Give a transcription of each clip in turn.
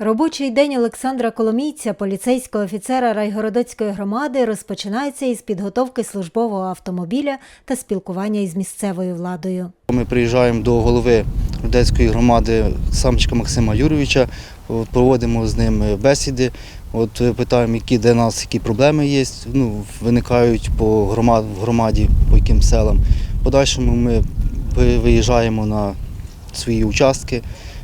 Робочий день Олександра Коломійця, поліцейського офіцера Райгородоцької громади, розпочинається із підготовки службового автомобіля та спілкування із місцевою владою. Ми приїжджаємо до голови Рудецької громади Самчика Максима Юровича, проводимо з ним бесіди, от, е, питаємо, які де нас які проблеми є, ну, виникають по громад, в громаді, по яким селам. Подальшому ми виїжджаємо на свої участки,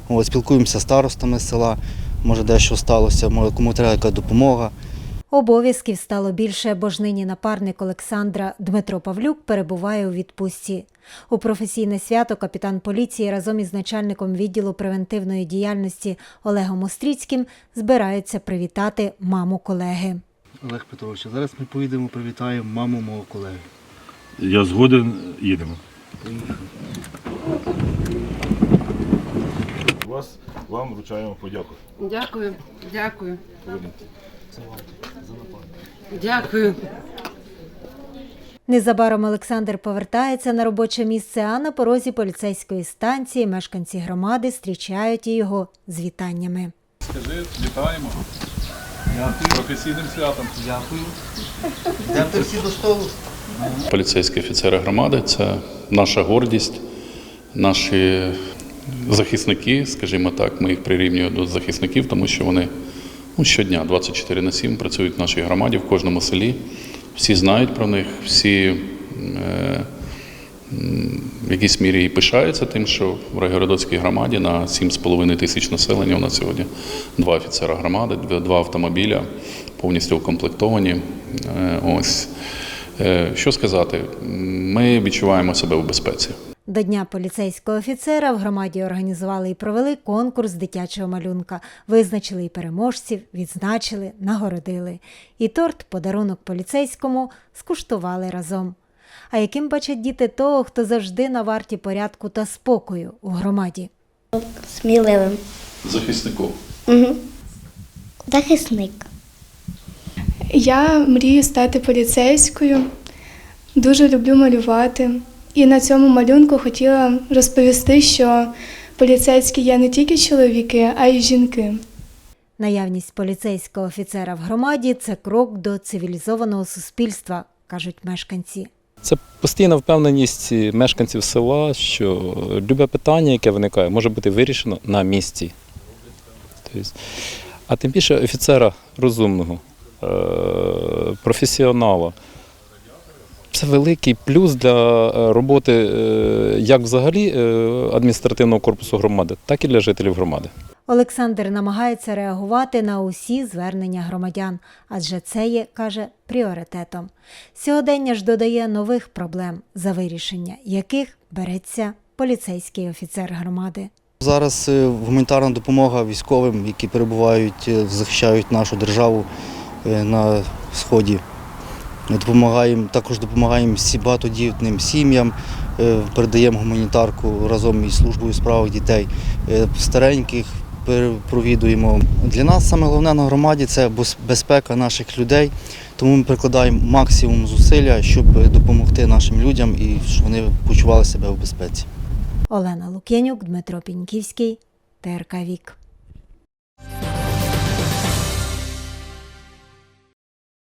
от, спілкуємося з старостами села, може дещо сталося, може кому треба яка допомога. Обов'язків стало більше, бо ж нині напарник Олександра Дмитро Павлюк перебуває у відпустці. У професійне свято капітан поліції разом із начальником відділу превентивної діяльності Олегом Остріцьким збираються привітати маму колеги. Олег Петрович, зараз ми поїдемо, привітаємо маму мого колеги. Я згоден, їдемо. Вас, вам вручаємо подяку. Дякую, дякую. Дякую. Незабаром Олександр повертається на робоче місце, а на порозі поліцейської станції мешканці громади зустрічають його з вітаннями. Скажи, вітаємо. З професійним святом. Йдемте всі до столу. Поліцейські офіцери громади це наша гордість, наші захисники, скажімо так, ми їх прирівнюємо до захисників, тому що вони ну, щодня 24 на 7 працюють в нашій громаді, в кожному селі. Всі знають про них, всі е, в якійсь мірі і пишаються тим, що в Райгородоцькій громаді на 7,5 тисяч населення у нас сьогодні два офіцера громади, два- автомобіля повністю укомплектовані. Е, Ось. Е, Що сказати? Ми відчуваємо себе в безпеці. До Дня поліцейського офіцера в громаді організували і провели конкурс дитячого малюнка, визначили і переможців, відзначили, нагородили. І торт, подарунок поліцейському, скуштували разом. А яким бачать діти того, хто завжди на варті порядку та спокою у громаді? Сміливим. Захиснику. Угу. Захисник. Я мрію стати поліцейською, дуже люблю малювати. І на цьому малюнку хотіла розповісти, що поліцейські є не тільки чоловіки, а й жінки. Наявність поліцейського офіцера в громаді це крок до цивілізованого суспільства, кажуть мешканці. Це постійна впевненість мешканців села, що любе питання, яке виникає, може бути вирішено на місці. Тобто, а тим більше офіцера розумного, е, професіонала. Це великий плюс для е, роботи е, як взагалі е, адміністративного корпусу громади, так і для жителів громади. Олександр намагається реагувати на усі звернення громадян, адже це є, каже, пріоритетом. Сьогодення ж додає нових проблем, за вирішення яких береться поліцейський офіцер громади. Зараз гуманітарна допомога військовим, які перебувають, захищають нашу державу на сході. Допомагаємо, також допомагаємо багатодітним сім'ям, е, передаємо гуманітарку разом із службою у справах дітей. Е, Стареньких провідуємо. Для нас саме головне на громаді це безпека наших людей, тому ми прикладаємо максимум зусилля, щоб допомогти нашим людям і щоб вони почували себе в безпеці. Олена Лук'янюк, Дмитро Піньківський, ТРК Вік.